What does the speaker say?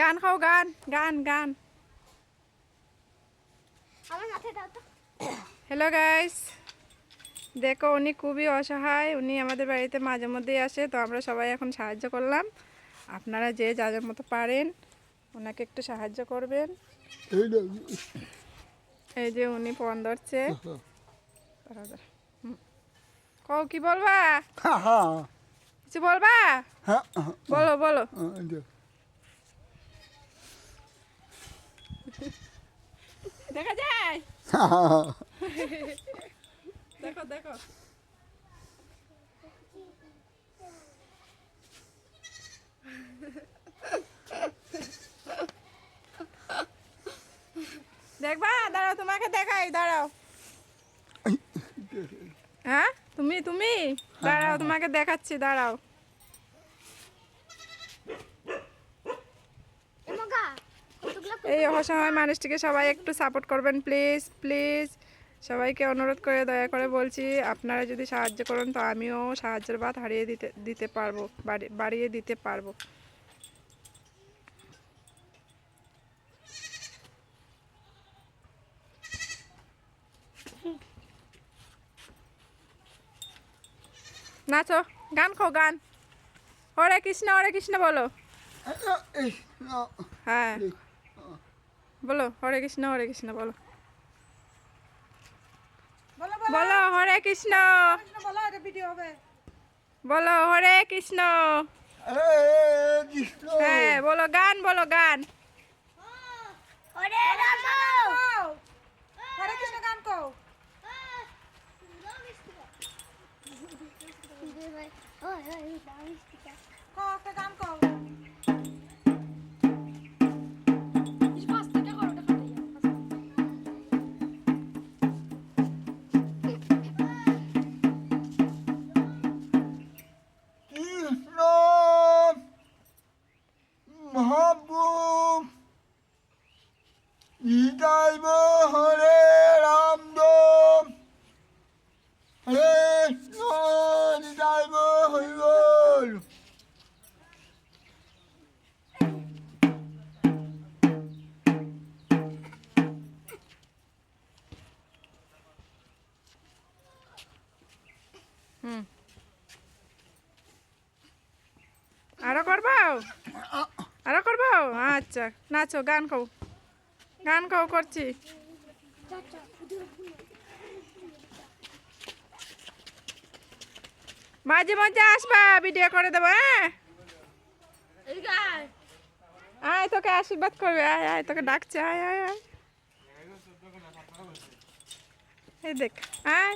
গান খাও গান গান গান। হ্যালো গাইস দেখো উনি খুবই অসহায়। উনি আমাদের বাড়িতে মাঝে মধ্যেই আসে তো আমরা সবাই এখন সাহায্য করলাম। আপনারা যে যাদের মতো পারেন ওনাকে একটু সাহায্য করবেন। এই যে উনি ফোন ধরছে। কও কি বলবা? কিছু বলবা? হ্যাঁ বলো বলো। দেখা যায়? দেখো দেখো। দেখবা? দাঁড়াও তোমাকে দেখাই দাঁড়াও। হ্যাঁ? তুমি তুমি? দাঁড়াও তোমাকে দেখাচ্ছি দাঁড়াও। এই অসহায় মানুষটিকে সবাই একটু সাপোর্ট করবেন প্লিজ প্লিজ সবাইকে অনুরোধ করে দয়া করে বলছি আপনারা যদি সাহায্য করেন তো আমিও সাহায্যের বাদ হারিয়ে দিতে দিতে পারব বাড়ি- বাড়িয়ে দিতে পারব। নাচো গান খো গান। হরে কৃষ্ণ হরে কৃষ্ণ বলো। হ্যাঁ। বলো হরে কৃষ্ণ হরে কৃষ্ণ বলো। বলো হরে কৃষ্ণ। বলো হরে কৃষ্ণ। হ্যাঁ বলো গান বলো গান। হরে কৃষ্ণ গান কও। মহাপ্রভু গীতাইব হরে রাম হরে গীতাইব হরিবল আরও করব আরও করব আচ্ছা। নাচো, গান কও গান কও করছি। মাঝে মাঝে আসবা ভিডিও করে দেবো হ্যাঁ? আয়, তোকে আশীর্বাদ করবে, আয় আয়, তোকে ডাকছে, আয় আয় আয়। এই দেখ, আয়।